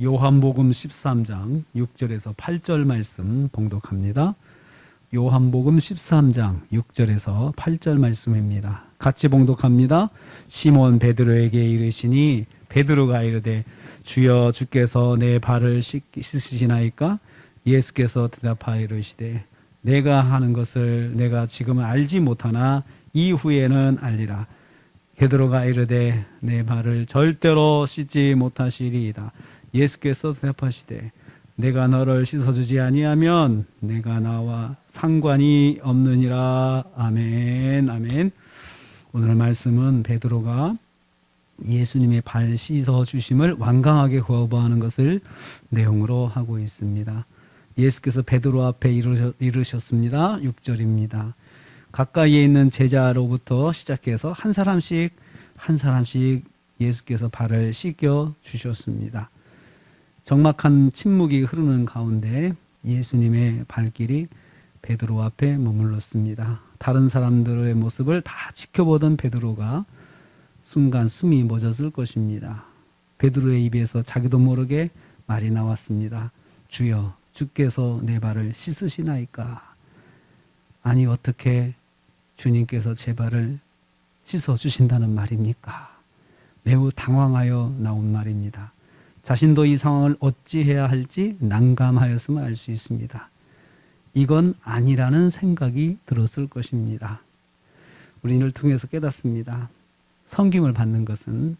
요한복음 13장 6절에서 8절 말씀 봉독합니다. 요한복음 13장 6절에서 8절 말씀입니다. 같이 봉독합니다. 시몬 베드로에게 이르시니 베드로가 이르되 주여 주께서 내 발을 씻- 씻으시나이까 예수께서 대답하여 이르시되 내가 하는 것을 내가 지금은 알지 못하나 이후에는 알리라. 베드로가 이르되 내 발을 절대로 씻지 못하시리이다. 예수께서 대답하시되 내가 너를 씻어주지 아니하면 내가 나와 상관이 없느니라. 아멘. 아멘. 오늘 말씀은 베드로가 예수님의 발 씻어 주심을 완강하게 거부하는 것을 내용으로 하고 있습니다. 예수께서 베드로 앞에 이르셨, 이르셨습니다. 6절입니다. 가까이에 있는 제자로부터 시작해서 한 사람씩 한 사람씩 예수께서 발을 씻겨 주셨습니다. 적막한 침묵이 흐르는 가운데 예수님의 발길이 베드로 앞에 머물렀습니다. 다른 사람들의 모습을 다 지켜보던 베드로가 순간 숨이 멎었을 것입니다. 베드로의 입에서 자기도 모르게 말이 나왔습니다. 주여, 주께서 내 발을 씻으시나이까? 아니 어떻게 주님께서 제 발을 씻어 주신다는 말입니까? 매우 당황하여 나온 말입니다. 자신도 이 상황을 어찌해야 할지 난감하였음을 알 수 있습니다. 이건 아니라는 생각이 들었을 것입니다. 우리 이를 통해서 깨닫습니다. 성김을 받는 것은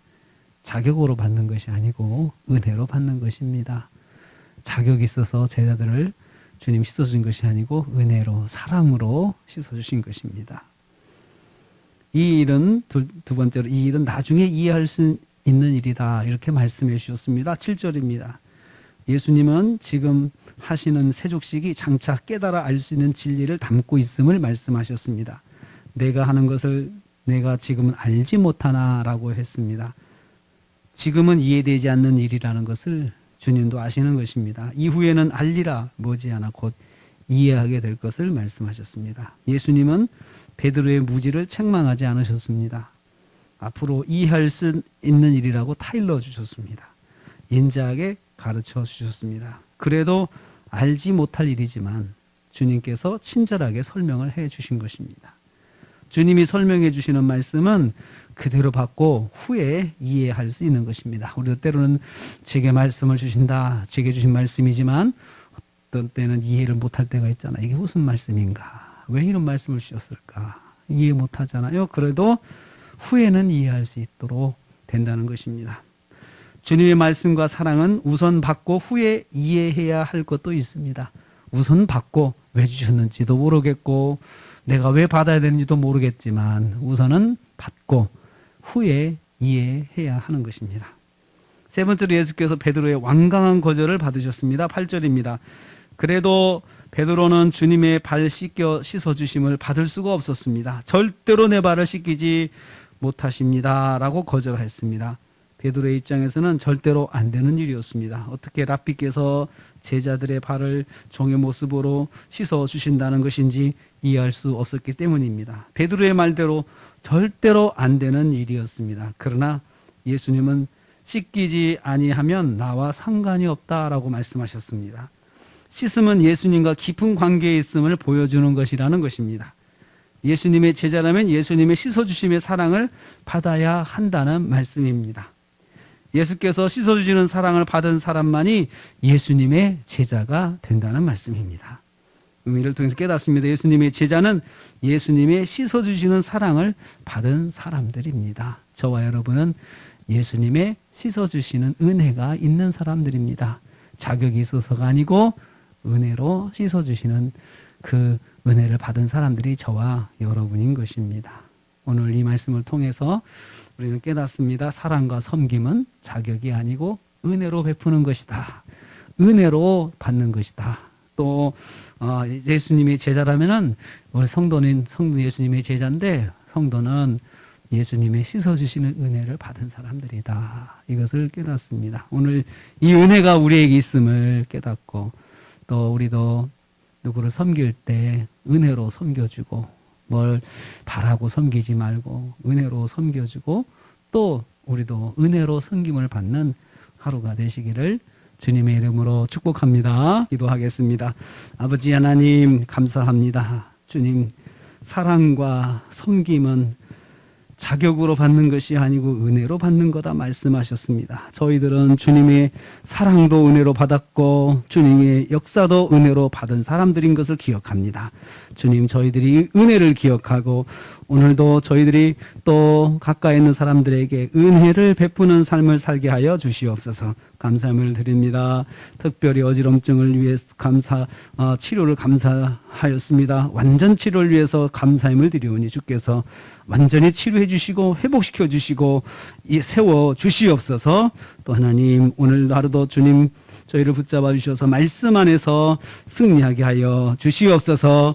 자격으로 받는 것이 아니고 은혜로 받는 것입니다. 자격이 있어서 제자들을 주님 씻어주신 것이 아니고 은혜로 사랑으로 씻어주신 것입니다. 이 일은 두, 두 번째로 이 일은 나중에 이해할 수 있는 일이다 이렇게 말씀해 주셨습니다. 7절입니다. 예수님은 지금 하시는 세족식이 장차 깨달아 알 수 있는 진리를 담고 있음을 말씀하셨습니다. 내가 하는 것을 내가 지금은 알지 못하나라고 했습니다. 지금은 이해되지 않는 일이라는 것을 주님도 아시는 것입니다. 이후에는 알리라 머지않아 곧 이해하게 될 것을 말씀하셨습니다. 예수님은 베드로의 무지를 책망하지 않으셨습니다. 앞으로 이해할 수 있는 일이라고 타일러 주셨습니다. 인자하게 가르쳐 주셨습니다. 그래도 알지 못할 일이지만 주님께서 친절하게 설명을 해 주신 것입니다. 주님이 설명해 주시는 말씀은 그대로 받고 후에 이해할 수 있는 것입니다. 우리도 때로는 제게 말씀을 주신다, 제게 주신 말씀이지만 어떤 때는 이해를 못할 때가 있잖아요. 이게 무슨 말씀인가? 왜 이런 말씀을 주셨을까? 이해 못 하잖아요. 그래도 후에는 이해할 수 있도록 된다는 것입니다. 주님의 말씀과 사랑은 우선 받고 후에 이해해야 할 것도 있습니다. 우선 받고 왜 주셨는지도 모르겠고 내가 왜 받아야 되는지도 모르겠지만 우선은 받고 후에 이해해야 하는 것입니다. 세 번째로 예수께서 베드로의 완강한 거절을 받으셨습니다. 8절입니다. 그래도 베드로는 주님의 발 씻겨 씻어 주심을 받을 수가 없었습니다. 절대로 내 발을 씻기지 못하십니다 라고 거절했습니다. 베드로의 입장에서는 절대로 안 되는 일이었습니다. 어떻게 랍비께서 제자들의 발을 종의 모습으로 씻어 주신다는 것인지 이해할 수 없었기 때문입니다. 베드로의 말대로 절대로 안 되는 일이었습니다. 그러나 예수님은 씻기지 아니하면 나와 상관이 없다라고 말씀하셨습니다. 씻음은 예수님과 깊은 관계에 있음을 보여주는 것이라는 것입니다. 예수님의 제자라면 예수님의 씻어주심의 사랑을 받아야 한다는 말씀입니다. 예수께서 씻어주시는 사랑을 받은 사람만이 예수님의 제자가 된다는 말씀입니다. 의미를 통해서 깨닫습니다. 예수님의 제자는 예수님의 씻어주시는 사랑을 받은 사람들입니다. 저와 여러분은 예수님의 씻어주시는 은혜가 있는 사람들입니다. 자격이 있어서가 아니고 은혜로 씻어주시는 그 은혜를 받은 사람들이 저와 여러분인 것입니다. 오늘 이 말씀을 통해서 우리는 깨닫습니다. 사랑과 섬김은 자격이 아니고 은혜로 베푸는 것이다. 은혜로 받는 것이다. 또 어, 예수님의 제자라면은 우리 성도는 성도 예수님의 제자인데 성도는 예수님의 씻어주시는 은혜를 받은 사람들이다. 이것을 깨닫습니다. 오늘 이 은혜가 우리에게 있음을 깨닫고 또 우리도 누구를 섬길 때 은혜로 섬겨주고 뭘 바라고 섬기지 말고 은혜로 섬겨주고 또 우리도 은혜로 섬김을 받는 하루가 되시기를 주님의 이름으로 축복합니다. 기도하겠습니다. 아버지 하나님 감사합니다. 주님 사랑과 섬김은 자격으로 받는 것이 아니고 은혜로 받는 거다 말씀하셨습니다. 저희들은 주님의 사랑도 은혜로 받았고 주님의 역사도 은혜로 받은 사람들인 것을 기억합니다. 주님 저희들이 은혜를 기억하고 오늘도 저희들이 또 가까이 있는 사람들에게 은혜를 베푸는 삶을 살게 하여 주시옵소서 감사함을 드립니다. 특별히 어지럼증을 위해 감사 어, 치료를 감사하였습니다. 완전 치료를 위해서 감사함을 드리오니 주께서 완전히 치료해 주시고 회복시켜 주시고 이 세워 주시옵소서 또 하나님 오늘 하루도 주님 저희를 붙잡아 주셔서 말씀 안에서 승리하게 하여 주시옵소서